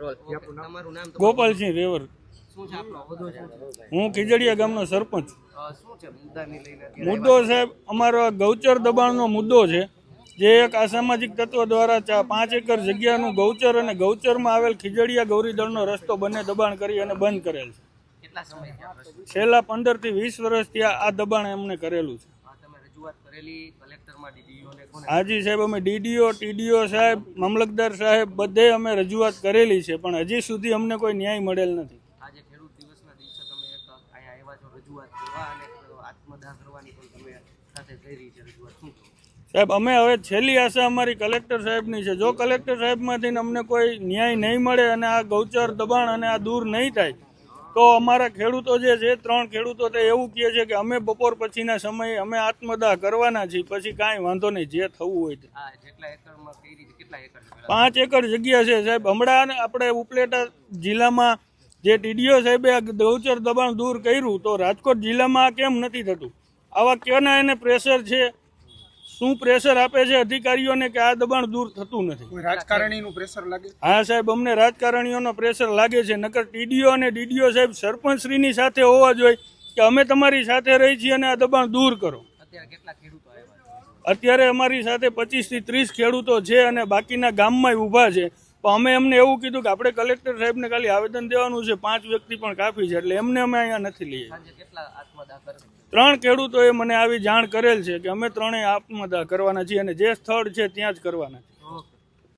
Role. તમારું નામ ગોપાલસિંહ રેવર. શું છે આપણો હું ખીજડીયા ગામનો સરપંચ. શું છે મુદ્દાની લઈને મુદ્દો સાહેબ અમારો આ ગૌચર દબાણનો મુદ્દો છે જે એક અસામાજિક તત્વ દ્વારા ચા- પાંચ એકર જગ્યાનું ગૌચર અને ગૌચરમાં આવેલ ખીજડીયા ગૌરીદળનો રસ્તો બંને દબાણ કરી અને બંધ કરેલ છે. છેલ્લા પંદરથી વીસ વર્ષથી આ દબાણ એમને કરેલું છે. રજૂઆત કરેલી કલેક્ટરમાં ડીડીઓ હાજી સાહેબ અમે ડીડીઓ ટીડીઓ સાહેબ મામલતદાર સાહેબ બધે અમે રજૂઆત કરેલી છે પણ હજી સુધી અમને કોઈ ન્યાય મળેલ નથી. આજે ખેડૂત દિવસના દિવસે તમે એક અહીંયા આવ્યા છો રજૂઆત કરવા અને આત્મદાહ કરવાની પણ તમે સાથે કરી છે રજૂઆત. શું સાહેબ અમે હવે છેલ્લી આશા અમારી કલેક્ટર સાહેબની છે. જો કલેક્ટર સાહેબમાંથી અમને કોઈ ન્યાય નહીં મળે અને આ ગૌચર દબાણ અને આ દૂર નહીં થાય તો અમારા ખેડૂતો જે છે ત્રણ ખેડૂતો તે એવું કહે છે કે અમે બપોર પછીના સમયે અમે આત્મદાહ કરવાના છીએ પછી કાંઈ વાંધો નહીં જે થવું હોય તે. પાંચ એકર જગ્યા છે સાહેબ. હમણાં આપણે ઉપલેટા જિલ્લામાં જે ટીડીઓ સાહેબે આ ગૌચર દબાણ દૂર કર્યું તો રાજકોટ જિલ્લામાં કેમ નથી થતું? આવા કેના એને પ્રેશર છે? શું પ્રેશર આપે છે અધિકારીઓને કે આ દબાણ દૂર થતું નથી? રાજકારણીનું પ્રેશર લાગે? હા સાહેબ અમને રાજકારણીઓનો પ્રેશર લાગે છે. નકર ટીડીઓ અને ડીડીઓ સાહેબ સરપંચશ્રીની સાથે હોવા જોઈએ કે અમે તમારી સાથે રહી છીએ અને આ દબાણ દૂર કરો. અત્યારે કેટલા ખેડૂતો આવ્યા છે? અત્યારે અમારી સાથે પચીસથી ત્રીસ ખેડૂતો છે અને બાકીના ગામમાં ઊભા છે. પણ અમે એમને એવું કીધું કે આપણે કલેક્ટર સાહેબને ખાલી આવેદન દેવાનું છે પાંચ વ્યક્તિ પણ કાફી છે એટલે એમને અમે અહીંયા નથી લઈએ. ત્રણ ખેડૂતોએ મને આવી જાણ કરેલ છે કે અમે ત્રણેય આત્મદાહ કરવાના છીએ અને જે સ્થળ છે ત્યાં જ કરવાના છે